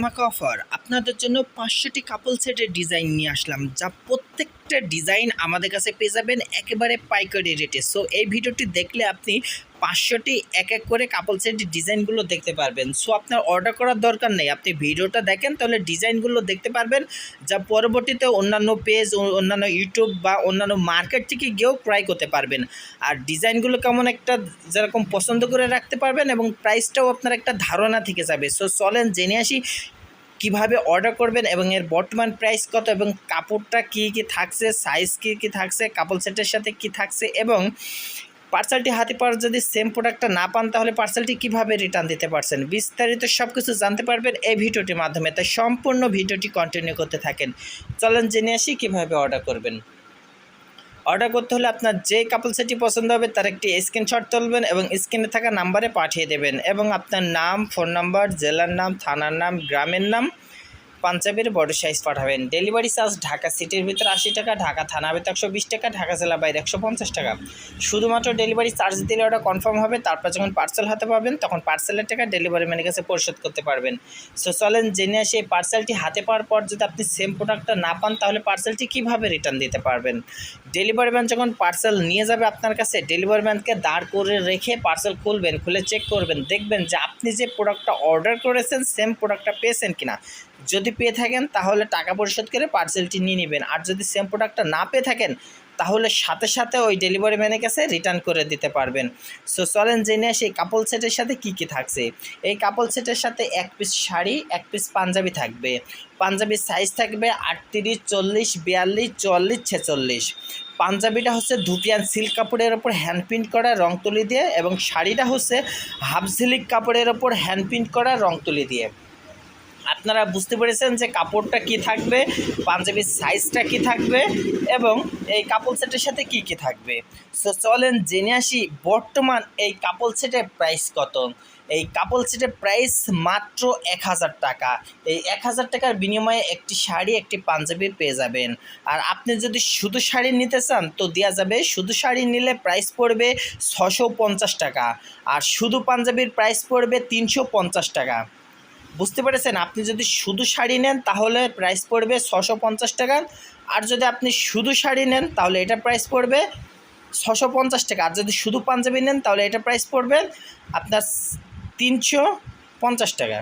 আমাকে অফার আপনাদের জন্য পাঁচশোটি কাপল সেটের ডিজাইন নিয়ে আসলাম, যা প্রত্যেকটা ডিজাইন আমাদের কাছে পেয়ে যাবেন একেবারে পাইকারি রেটে সো এই ভিডিওটি দেখলে আপনি পাঁচশোটি এক এক করে কাপল সেটের ডিজাইনগুলো দেখতে পারবেন। সো আপনার অর্ডার করার দরকার নেই। আপনি ভিডিওটা দেখেন, তাহলে ডিজাইনগুলো দেখতে পারবেন, যা পরবর্তীতে অন্যান্য পেজ অন্যান্য ইউটিউব বা অন্যান্য মার্কেট থেকে গিয়েও ক্রয় করতে পারবেন। আর ডিজাইনগুলো কেমন একটা যেরকম পছন্দ করে রাখতে পারবেন এবং প্রাইসটাও আপনার একটা ধারণা থেকে যাবে। সো চলেন জেনে আসি কীভাবে অর্ডার করবেন এবং এর বর্তমান প্রাইস কত এবং কাপড়টা কী কী থাকছে সাইজ কী কী থাকছে কাপল সেটের সাথে কী থাকছে এবং পার্সেলটি হাতে পাওয়ার যদি সেম প্রোডাক্টটা না পান, তাহলে পার্সেলটি কীভাবে রিটার্ন দিতে পারছেন? বিস্তারিত সব কিছু জানতে পারবেন এই ভিডিওটির মাধ্যমে। তাই সম্পূর্ণ ভিডিওটি কন্টিনিউ করতে থাকেন। চলেন জেনে আসি কীভাবে অর্ডার করবেন। অর্ডার করতে হলে আপনার যে কাপল সেটটি পছন্দ হবে, তার একটি স্ক্রিনশট তুলবেন এবং স্ক্রিনে থাকা নাম্বারে পাঠিয়ে দেবেন এবং আপনার নাম ফোন নাম্বার জেলার নাম, থানার নাম, গ্রামের নাম পাঞ্জাবের বড় সাইজ পাঠাবেন। ডেলিভারি চার্জ ঢাকা সিটির ভিতরে আশি টাকা, ঢাকা থানা ভিতরে একশো বিশ টাকা, ঢাকা জেলা বাইরে একশো পঞ্চাশ টাকা। শুধুমাত্র ডেলিভারি চার্জ দিলে ওটা কনফার্ম হবে, তারপর যখন পার্সেল হাতে পাবেন, তখন পার্সেলের টাকা ডেলিভারি ম্যানের কাছে পরিশোধ করতে পারবেন। সো চলেন জেনে আসি, এই পার্সেলটি হাতে পাওয়ার পর যদি আপনি সেম প্রোডাক্টটা না পান, তাহলে পার্সেলটি কীভাবে রিটার্ন দিতে পারবেন? ডেলিভারি ম্যান যখন পার্সেল নিয়ে যাবে আপনার কাছে ডেলিভারি ম্যানকে দাঁড় করে রেখে পার্সেল খুলবেন, খুলে চেক করবেন, দেখবেন যে আপনি যে প্রোডাক্টটা অর্ডার করেছেন সেম প্রোডাক্টটা পেয়েছেন কিনা। যদি পেয়ে থাকেন, তাহলে টাকা পরিশোধ করে পার্সেলটি নিয়ে নেবেন। আর যদি সেম প্রোডাক্টটা না পেয়ে থাকেন, তাহলে সাথে সাথে ওই ডেলিভারি ম্যানের কাছে রিটার্ন করে দিতে পারবেন। সো চলেন জেনে আসি এই কাপল সেটের সাথে কি কি থাকছে। এই কাপল সেটের সাথে এক পিস শাড়ি, এক পিস পাঞ্জাবি থাকবে। পাঞ্জাবির সাইজ থাকবে আটত্রিশ, চল্লিশ, বিয়াল্লিশ, চুয়াল্লিশ, ছেচল্লিশ। পাঞ্জাবিটা হচ্ছে ধুপিয়ান সিল্ক কাপড়ের ওপর হ্যান্ড প্রিন্ট করা রং তুলি দিয়ে এবং শাড়িটা হচ্ছে হাফ সিল্ক কাপড়ের ওপর হ্যান্ড প্রিন্ট করা রং তুলি দিয়ে। আপনারা বুঝতে পেরেছেন যে কাপড়টা কি থাকবে, পাঞ্জাবির সাইজটা কি থাকবে এবং এই কাপড় সেটের সাথে কি কি থাকবে। সো চলেন জেনে আসি বর্তমান এই কাপড় সেটের প্রাইস কত। এই কাপল সেটের প্রাইস মাত্র এক হাজার টাকা। এই এক হাজার টাকার বিনিময়ে একটি শাড়ি একটি পাঞ্জাবি পেয়ে যাবেন। আর আপনি যদি শুধু শাড়ি নিতে চান, তো দেওয়া যাবে শুধু শাড়ি নিলে প্রাইস পড়বে ছশো পঞ্চাশ টাকা। আর শুধু পাঞ্জাবির প্রাইস পড়বে তিনশো পঞ্চাশ টাকা। বুঝতে পেরেছেন? আপনি যদি শুধু শাড়ি নেন, তাহলে প্রাইস পড়বে ছশো পঞ্চাশ টাকা। আর যদি আপনি শুধু শাড়ি নেন, তাহলে এটা প্রাইস পড়বে ছশো পঞ্চাশ টাকা। আর যদি শুধু পাঞ্জাবি নেন, তাহলে এটা প্রাইস পড়বে আপনার তিনশো পঞ্চাশ টাকা।